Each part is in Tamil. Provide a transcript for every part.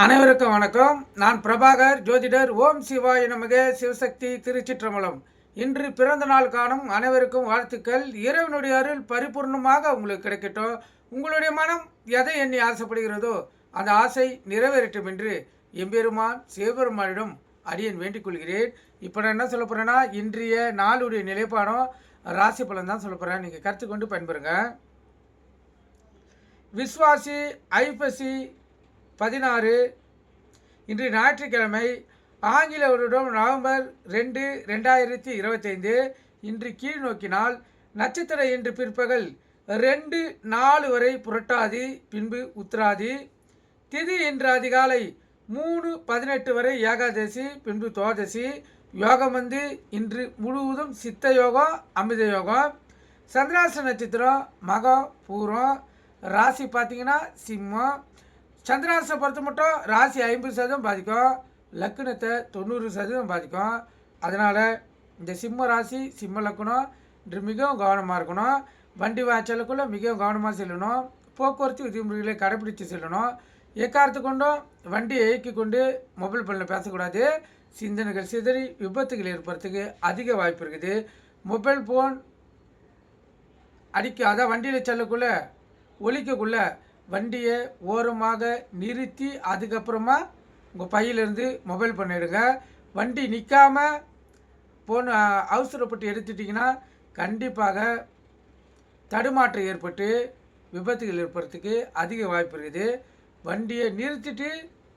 அனைவருக்கும் வணக்கம். நான் பிரபாகர் ஜோதிடர் ஓம் சிவாய நமக சிவசக்தி திருச்சிற்றம்பலம். இன்று பிறந்த நாள் காணும் அனைவருக்கும் வாழ்த்துக்கள். இறைவனுடைய அருள் பரிபூர்ணமாக உங்களுக்கு கிடைக்கட்டும். உங்களுடைய மனம் எதை எண்ணி ஆசைப்படுகிறதோ அந்த ஆசை நிறைவேறட்டும் என்று எம்பெருமான் சிவபெருமானிடம் அடியேன் வேண்டிக் கொள்கிறேன். இப்போ நான் என்ன சொல்ல போகிறேன்னா இன்றைய நாளுடைய நிலைப்பாடம் ராசி பலன் தான் சொல்ல போகிறேன் நீங்கள் கற்றுக்கொண்டு பயன்பெறுங்க. விஸ்வாசி ஐப்பசி பதினாறு. இன்று ஞாயிற்றுக்கிழமை ஆங்கில வருடம் நவம்பர் ரெண்டு ரெண்டாயிரத்தி இருபத்தைந்து. இன்று கீழ் நோக்கினால் நட்சத்திர இன்று பிற்பகல் ரெண்டு நாலு வரை புரட்டாதி பின்பு உத்திராதி. திதி இன்று அதிகாலை மூணு பதினெட்டு வரை ஏகாதசி பின்பு துவாதசி. யோகம் வந்து இன்று முழுவதும் சித்த யோகம் அமித யோகம். சந்திராச நட்சத்திரம் மகம் பூரம். ராசி பார்த்தீங்கன்னா சிம்மம். சந்திராசை பொறுத்த மட்டும் ராசி ஐம்பது சதவீதம் பாதிக்கும். லக்னத்தை தொண்ணூறு சதவீதம் பாதிக்கும். அதனால் இந்த சிம்ம ராசி சிம்ம லக்னம் இன்று மிகவும் கவனமாக இருக்கணும். வண்டி வாய்ச்சலுக்குள்ளே மிகவும் கவனமாக செல்லணும். போக்குவரத்து விதிமுறைகளை கடைப்பிடித்து செல்லணும். எக்காரத்து கொண்டும் வண்டியை இயக்கி கொண்டு மொபைல் ஃபோனில் பேசக்கூடாது. சிந்தனைகள் சிதறி விபத்துகள் ஏற்படுறதுக்கு அதிக வாய்ப்பு இருக்குது. மொபைல் ஃபோன் அடிக்க அதான் வண்டியில் செல்லக்குள்ளே ஒழிக்கக்குள்ளே வண்டியை ஓரமாக நிறுத்தி அதுக்கப்புறமா உங்கள் பையிலேருந்து மொபைல் பண்ணிடுங்க. வண்டி நிற்காம போன அவசரப்பட்டு எடுத்துட்டிங்கன்னா கண்டிப்பாக தடுமாற்றம் ஏற்பட்டு விபத்துகள் ஏற்படுறதுக்கு அதிக வாய்ப்பு இருக்குது. வண்டியை நிறுத்திட்டு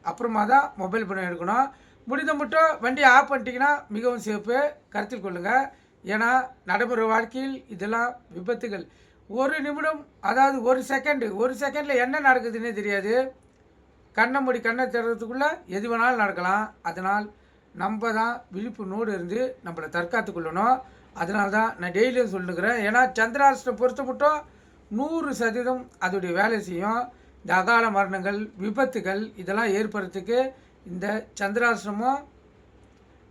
அப்புறமா தான் மொபைல் பண்ண எடுக்கணும். முடிந்த மட்டும் வண்டியை ஆஃப் பண்ணிட்டீங்கன்னா மிகவும் சேஃபு கருத்தில் கொள்ளுங்கள் ஏன்னா நடைமுறை வாழ்க்கையில் இதெல்லாம் விபத்துகள். ஒரு நிமிடம் அதாவது ஒரு செகண்டு ஒரு செகண்டில் என்ன நடக்குதுன்னே தெரியாது. கண்ணை மூடி கண்ணை திறறதுக்குள்ளே எது வேணாலும் நடக்கலாம். அதனால் நம்ம தான் விழிப்புணோடு இருந்து நம்மளை தற்காத்து கொள்ளணும். அதனால தான் நான் டெய்லியும் சொல்லுகிறேன் ஏன்னா சந்திராஷ்டம் பொறுத்த மட்டும் நூறு சதவீதம் அதோடைய வேலை செய்யும். இந்த அகால மரணங்கள் விபத்துகள் இதெல்லாம் ஏற்படுறதுக்கு இந்த சந்திராசிரமும்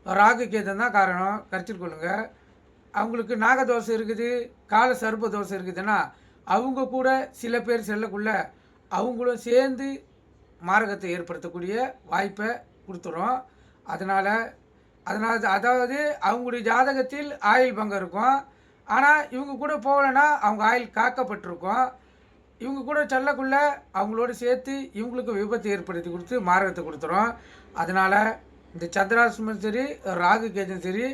ராகு கேதம் தான் காரணம். கருத்தில் கொள்ளுங்கள் அவங்களுக்கு நாகதோஷம் இருக்குது கால சர்ப்ப தோஷம் இருக்குதுன்னா அவங்க கூட சில பேர் செல்லக்குள்ள அவங்களும் சேர்ந்து மாரகத்தை ஏற்படுத்தக்கூடிய வாய்ப்பை கொடுத்துரும் அதனால் அதனால் அதாவது அவங்களுடைய ஜாதகத்தில் ஆயுள் பங்கம் இருக்கும். ஆனால் இவங்க கூட போகலைன்னா அவங்க ஆயில் காக்கப்பட்டிருக்கும். இவங்க கூட செல்லக்குள்ள அவங்களோட சேர்த்து இவங்களுக்கு விபத்து ஏற்படுத்தி கொடுத்து மாரகத்தை கொடுத்துரும் அதனால் இந்த சந்திராசிரமம் சரி ராகு கேஜும் சரி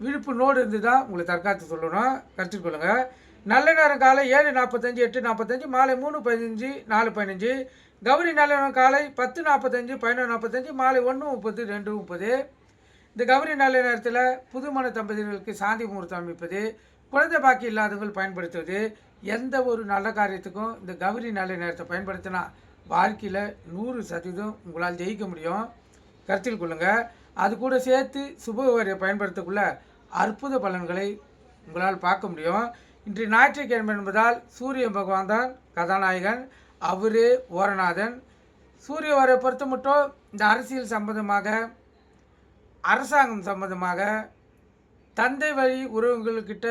விழிப்புணோடு இருந்து தான் உங்களை தற்காத்து சொல்லணும். கருத்தில் கொள்ளுங்கள் நல்ல நேரம் காலை ஏழு நாற்பத்தஞ்சு எட்டு நாற்பத்தஞ்சு மாலை மூணு பதினஞ்சு நாலு பதினஞ்சு. கௌரி நல்ல நேரம் காலை பத்து நாற்பத்தஞ்சு பதினொன்று நாற்பத்தஞ்சு மாலை ஒன்று முப்பது ரெண்டு முப்பது. இந்த கௌரி நல்ல நேரத்தில் புதுமண தம்பதிகளுக்கு சாந்தி முகூர்த்தம் அமைப்பது குழந்தை பாக்கி இல்லாதவர்கள் பயன்படுத்துவது எந்த ஒரு நல்ல காரியத்துக்கும் இந்த கௌரி நல்ல நேரத்தை பயன்படுத்தினா வாழ்க்கையில் நூறு சதவீதம் உங்களால் ஜெயிக்க முடியும். கருத்தில் கொள்ளுங்கள் அது கூட சேர்த்து சுபவரியை பயன்படுத்தக்குள்ள அற்புத பலன்களை உங்களால் பார்க்க முடியும். இன்று ஞாயிற்றுக்கிழமை என்பதால் சூரிய பகவான் தான் கதாநாயகன். அவரே ஓரநாதன். சூரிய வரை பொறுத்த மட்டும் இந்த அரசியல் சம்பந்தமாக அரசாங்கம் சம்பந்தமாக தந்தை வழி உறவுகள்கிட்ட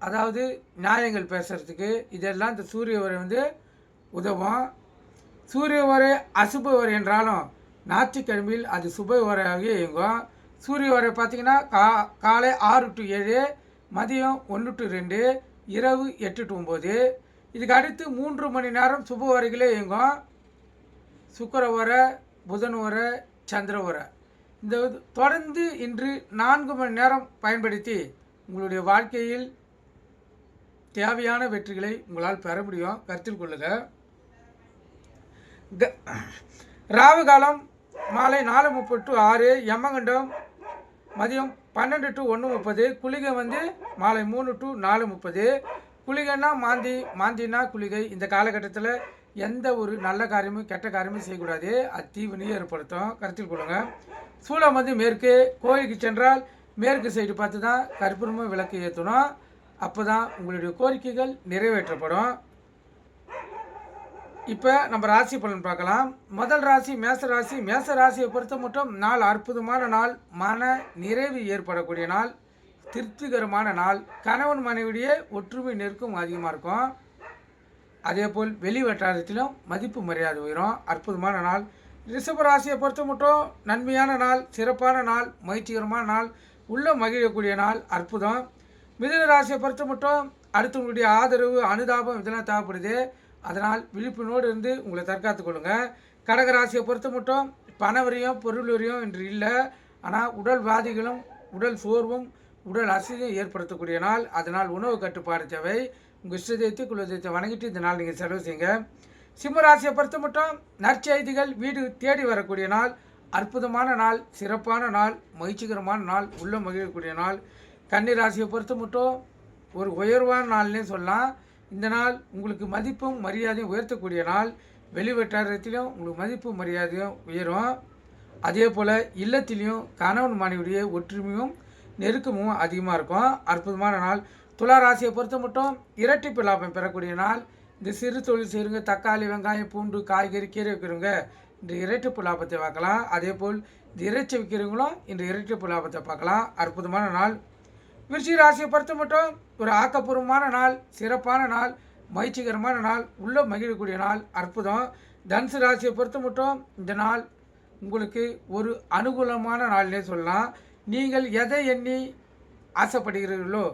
அதாவது நியாயங்கள் பேசுகிறதுக்கு இதெல்லாம் இந்த சூரிய உரை வந்து உதவும். சூரிய உரை அசுப உரை என்றாலும் ஞாயிற்றுக்கிழமையில் அது சுப வரையாக இயங்கும். சூரிய வரை பார்த்தீங்கன்னா கா காலை ஆறு டு ஏழு மதியம் ஒன்று டு ரெண்டு இரவு எட்டு டு ஒம்பது இதுக்கு அடுத்து மூன்று மணி நேரம் சுப வரைகளே இயங்கும். சுக்கர வரை புதன் வரை சந்திர வரை இந்த இது தொடர்ந்து இன்று நான்கு மணி நேரம் பயன்படுத்தி உங்களுடைய வாழ்க்கையில் தேவையான வெற்றிகளை உங்களால் பெற முடியும். கருத்தில் கொள்ளுங்கள் ராவு காலம் மாலை நாலு முப்பது டு ஆறு எம்மங்கண்டம் மதியம் பன்னெண்டு டு ஒன்று முப்பது குளிகை வந்து மாலை மூணு டு நாலு முப்பது. குளிகைன்னா மாந்தி மாந்தினா குளிகை. இந்த காலகட்டத்தில் எந்த ஒரு நல்ல காரியமும் கெட்ட காரியமும் செய்யக்கூடாது. அது ஏற்படுத்தும். கருத்தில் கொள்ளுங்கள் சூளம் வந்து மேற்கு. கோயிலுக்கு சென்றால் மேற்கு சைடு பார்த்து தான் கற்பூரமும் விளக்கு ஏற்றணும் அப்போ தான் உங்களுடைய கோரிக்கைகள் நிறைவேற்றப்படும். இப்போ நம்ம ராசி பலன் பார்க்கலாம். முதல் ராசி மேச ராசி. மேச ராசியை பொறுத்த மட்டும் நாள் அற்புதமான நாள் மன நிறைவு ஏற்படக்கூடிய நாள் திருப்திகரமான நாள். கணவன் மனைவிடையே ஒற்றுமை நெருக்கம் அதிகமாக இருக்கும். அதேபோல் வெளி வட்டாரத்திலும் மதிப்பு மரியாதை உயரும். அற்புதமான நாள். ரிஷபராசியை பொறுத்த மட்டும் நன்மையான நாள் சிறப்பான நாள் மகிழ்ச்சிகரமான நாள் உள்ள மகிழக்கூடிய நாள் அற்புதம். மிதுன ராசியை பொறுத்த மட்டும் அடுத்தவங்களுடைய ஆதரவு அனுதாபம் இதெல்லாம் தேவைப்படுது. அதனால் விழிப்புணோடு இருந்து உங்களை தற்காத்து கொள்ளுங்கள் கடகராசியை பொறுத்த மட்டும் பணவரியும் பொருள் இன்று என்று இல்லை. ஆனால் உடல் வாதிகளும் உடல் சோர்வும் உடல் அசதியும் ஏற்படுத்தக்கூடிய நாள். அதனால் உணவு கட்டுப்பாடு தேவை. உங்கள் இஷ்ட குலதெய்வத்தை வணங்கிட்டு இந்த நாள் நீங்கள் செலவு செய்யுங்க. சிம்மராசியை பொறுத்த மட்டும் நற்செய்திகள் வீடு தேடி வரக்கூடிய நாள். அற்புதமான நாள் சிறப்பான நாள் மகிழ்ச்சிகரமான நாள் உள்ள மகிழக்கூடிய நாள். கன்னி ராசியை பொறுத்த மட்டும் ஒரு உயர்வான நாள்னே சொல்லலாம். இந்த நாள் உங்களுக்கு மதிப்பும் மரியாதையும் உயர்த்தக்கூடிய நாள். வெளிவட்டாரத்திலையும் உங்களுக்கு மதிப்பும் மரியாதையும் உயரும். அதே போல் இல்லத்திலையும் கணவன் மனைவியுடைய ஒற்றுமையும் நெருக்கமும் அதிகமாக இருக்கும். அற்புதமான நாள். துலா ராசியை பொறுத்த மட்டும் இரட்டிப்பு லாபம் பெறக்கூடிய நாள். இந்த சிறு தொழில் செய்கிறவங்க தக்காளி வெங்காயம் பூண்டு காய்கறி கீரை வைக்கிறவங்க இந்த இரட்டிப்பு லாபத்தை பார்க்கலாம். அதே போல் இந்த இறைச்சி விற்கிறவங்களும் இந்த இரட்டிப்பு லாபத்தை பார்க்கலாம். அற்புதமான நாள். விருச்சிக ராசியை பொறுத்த மட்டும் ஒரு ஆக்கப்பூர்வமான நாள் சிறப்பான நாள் மகிழ்ச்சிகரமான நாள் உள்ள மகிழக்கூடிய நாள் அற்புதம். தனுசு ராசியை பொறுத்த மட்டும் இந்த நாள் உங்களுக்கு ஒரு அனுகூலமான நாள்னே சொல்லலாம். நீங்கள் எதை எண்ணி ஆசைப்படுகிறீர்களோ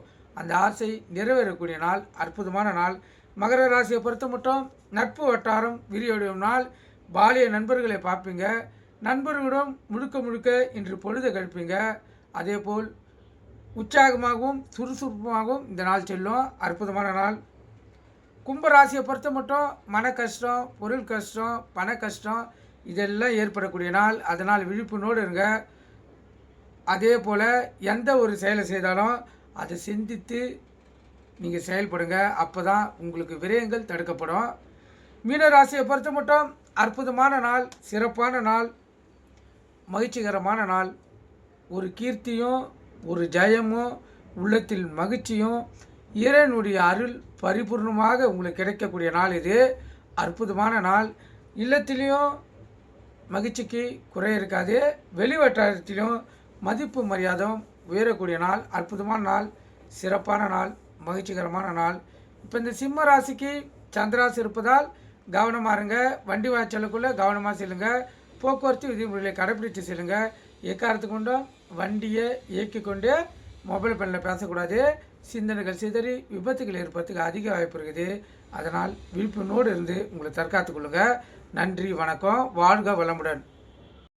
அந்த ஆசை நிறைவேறக்கூடிய நாள் அற்புதமான நாள். மகர ராசியை பொறுத்த மட்டும் நட்பு வட்டாரம் விரிவடையும் நாள். பாலிய நண்பர்களை பார்ப்பீங்க. நண்பர்களிடம் முழுக்க முழுக்க இன்று பொழுது கழிப்பீங்க. அதேபோல் உற்சாகமாகவும் சுறுசுறுப்பாகவும் இந்த நாள் செல்லும். அற்புதமான நாள். கும்பராசியை பொறுத்த மட்டும் மன கஷ்டம் பொருள் கஷ்டம் பண கஷ்டம் இதெல்லாம் ஏற்படக்கூடிய நாள். அதனால் விழிப்புணோடு இருங்க. அதே போல் எந்த ஒரு செயலை செய்தாலும் அதை சிந்தித்து நீங்கள் செயல்படுங்க. அப்போ தான் உங்களுக்கு விரயங்கள் தடுக்கப்படும். மீனராசியை பொறுத்த மட்டும் அற்புதமான நாள் சிறப்பான நாள் மகிழ்ச்சிகரமான நாள். ஒரு கீர்த்தியும் ஒரு ஜெயமும் உள்ளத்தில் மகிழ்ச்சியும் இறைவனுடைய அருள் பரிபூர்ணமாக உங்களுக்கு கிடைக்கக்கூடிய நாள் இது. அற்புதமான நாள். இல்லத்திலையும் மகிழ்ச்சிக்கு குறை இருக்காது. வெளி வட்டாரத்திலும் மதிப்பு மரியாதையும் உயரக்கூடிய நாள். அற்புதமான நாள். சிறப்பான நாள். மகிழ்ச்சிகரமான நாள். இப்போ இந்த சிம்ம ராசிக்கு சந்திராசி இருப்பதால் கவனமாக இருங்க. வண்டி வாய்ச்சலுக்குள்ளே கவனமாக செல்லுங்க. போக்குவரத்து விதிமுறைகளை கடைப்பிடித்து செல்லுங்கள் எக்காரத்து கொண்டும் வண்டியை இயக்கி கொண்டு மொபைல் ஃபோனில் பேசக்கூடாது. சிந்தனைகள் சிதறி விபத்துகள் ஏற்படுறதுக்கு அதிக வாய்ப்பு இருக்குது. அதனால் விழிப்புணோடு இருந்து உங்களை தற்காத்துக் கொள்ளுங்கள் நன்றி வணக்கம். வாழ்க வளமுடன்.